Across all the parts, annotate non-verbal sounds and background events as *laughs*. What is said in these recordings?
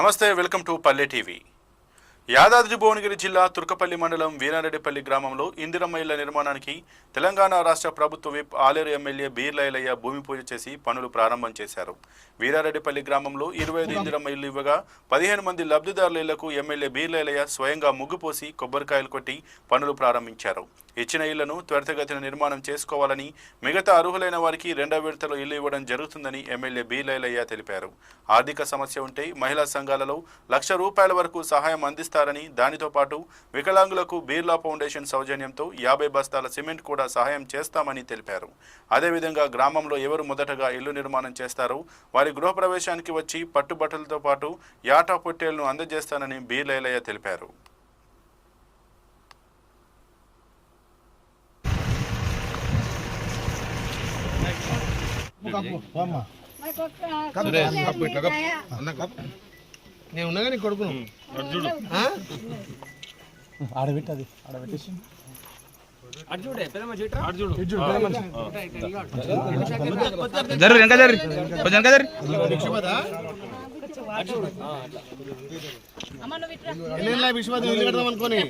నమస్తే welcome to Palle TV. Yadadri Bhuvanagiri జిల్లా తుర్కపల్లి మండలం వీరారెడ్డిపల్లి గ్రామంలో ఇందిరమ్మ ఇళ్ళ నిర్మాణానికి తెలంగాణ రాష్ట్ర ప్రభుత్వ విప్ ఆలేరు ఎమ్మెల్యే బీర్లైలయ్య భూమి పూజ చేసి పనులు ప్రారంభం చేశారు. వీరారెడ్డిపల్లి గ్రామంలో ఇరవై ఐదు ఇందిరమ్మ ఇల్లు ఇవ్వగా పదిహేను మంది లబ్ధిదారుల ఇళ్ళకు ఎమ్మెల్యే బీర్లైలయ్య స్వయంగా ముగ్గుపోసి కొబ్బరికాయలు కొట్టి పనులు ప్రారంభించారు. ఇచ్చిన ఇళ్ళను త్వరితగతిన నిర్మాణం చేసుకోవాలని మిగతా అర్హులైన వారికి రెండో విడతలో ఇల్లు ఇవ్వడం జరుగుతుందని ఎమ్మెల్యే బి లైలయ్య తెలిపారు. ఆర్థిక సమస్య ఉంటే మహిళా సంఘాలలో లక్ష రూపాయల వరకు సహాయం అందిస్తారని దానితో పాటు వికలాంగులకు బీర్లా ఫౌండేషన్ సౌజన్యంతో యాభై బస్తాల సిమెంట్ కూడా సహాయం చేస్తామని తెలిపారు అదేవిధంగా గ్రామంలో ఎవరు మొదటగా ఇల్లు నిర్మాణం చేస్తారో వారి గృహప్రవేశానికి వచ్చి పట్టుబట్టలతో పాటు యాటా పొట్టేళ్ళను అందజేస్తానని బి లైలయ్య తెలిపారు నేను ఉన్నగా నీ కొడుకును. ఆ? ఆడబెట్టి అది ఆడబెట్టేసి జరు వెనక జరు కొంచెం వెనక జరు భిక్షపదా? ఎన్నేళ్ళ ఇల్లు కడదాం అనుకోని?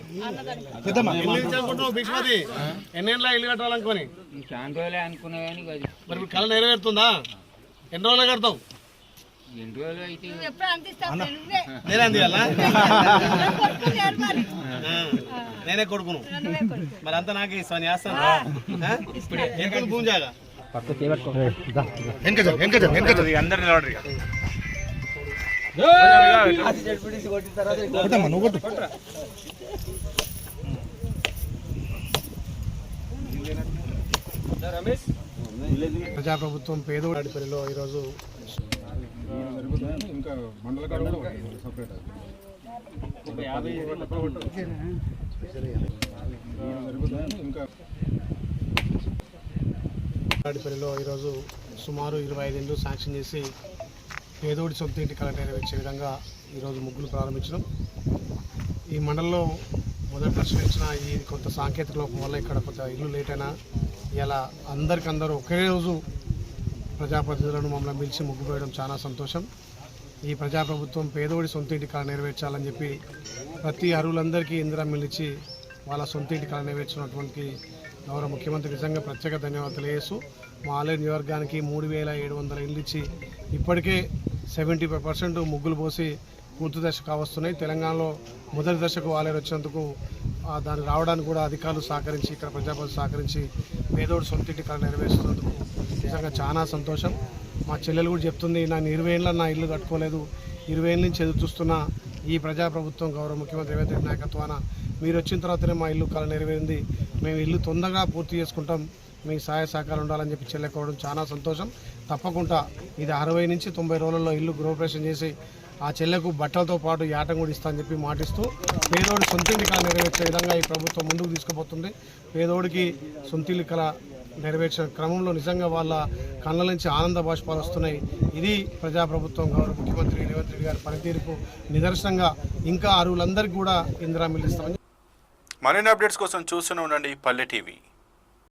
ఎన్నేళ్ళ కట్టాలనుకోని? అనుకున్నా కానీ మరి కళ నెరవేరుతుందా? ఎన్ని రోజులు కడతావు? *laughs* నేనే కొడుకును మరి. అంతా నాకే ఇస్తాను చేస్తాను ఆ? ఎంత భూమి జాగా అందరు నిలబడరు ఇక. కొట్టమ్మా నువ్వు కొట్టు. ప్రజాప్రభుత్వం పేదోడిపల్లిలో ఈరోజు ఇంకాపల్లిలో ఈరోజు సుమారు ఇరవై ఐదు ఇండ్లు శాంక్షన్ చేసి పేదోడి సొంత ఇంటి కలెక్టర్ వచ్చే విధంగా ఈరోజు ముగ్గులు ప్రారంభించడం ఈ మండలంలో మొదటి ప్రశ్నించిన ఈ కొంత సాంకేతిక లోపం వల్ల ఇక్కడ కొంత ఇల్లు లేట్ అయినా ఇలా అందరికందరూ ఒకే రోజు ప్రజాప్రతినిధులను మమ్మల్ని పిలిచి ముగ్గు వేయడం చాలా సంతోషం. ఈ ప్రజాప్రభుత్వం పేదోడి సొంత ఇంటి కళ నెరవేర్చాలని చెప్పి ప్రతి అరువులందరికీ ఇందిరా మిలిచి వాళ్ళ సొంత ఇంటి కళ నెరవేర్చినటువంటి గౌరవ ముఖ్యమంత్రి నిజంగా ప్రత్యేక ధన్యవాదాలు తెలియజేస్తూ మా ఆలయ నియోజకవర్గానికి మూడు వేల ఏడు వందల ఇల్లు ఇచ్చి ఇప్పటికే సెవెంటీ ఫైవ్ పర్సెంట్ ముగ్గులు పోసి పూర్తి దశ కావస్తున్నాయి తెలంగాణలో మొదటి దశకు ఆలయం వచ్చినందుకు దాన్ని దానికి రావడానికి కూడా అధికారులు సహకరించి ఇక్కడ ప్రజాప్రతినిధులు సహకరించి పేదోడు సొంత ఇంటి కళ నెరవేర్చినందుకు నిజంగా చాలా సంతోషం. మా చెల్లెలు కూడా చెప్తుంది నా ఇరవై ఏళ్ళ నా ఇల్లు కట్టుకోలేదు. ఇరవై ఏళ్ళ నుంచి ఎదురు చూస్తున్న ఈ ప్రజాప్రభుత్వం గౌరవ ముఖ్యమంత్రి రేవంత్ రెడ్డి నాయకత్వాన మీరు వచ్చిన తర్వాతనే మా ఇల్లు కళ నెరవేరింది. మేము ఇల్లు తొందరగా పూర్తి చేసుకుంటాం. మీ సహాయ సహకారం ఉండాలని చెప్పి చెల్లెకోవడం చాలా సంతోషం. తప్పకుండా ఇది అరవై నుంచి తొంభై రోజుల్లో ఇల్లు గృహప్రవేశం చేసి ఆ చెల్లెకు బట్టలతో పాటు యాటం కూడా ఇస్తా అని చెప్పి మాటిస్తూ పేదోడి సొంతిల్లి కళ నెరవేర్చే విధంగా ఈ ప్రభుత్వం ముందుకు తీసుకుపోతుంది. పేదోడికి సొంతిల్లి కళ నెరవేర్చిన క్రమంలో నిజంగా వాళ్ళ కళ్ళ నుంచి ఆనంద బాష్పాలు వస్తున్నాయి. ఇది ప్రజాప్రభుత్వం గౌరవ ముఖ్యమంత్రి రేవంత్ రెడ్డి గారి పనితీరుకు నిదర్శనంగా ఇంకా అరువులందరికీ కూడా ఇందిరా మిల్లు మరిన్ని అప్డేట్స్ కోసం చూస్తూనే ఉండండి పల్లె టీవీ.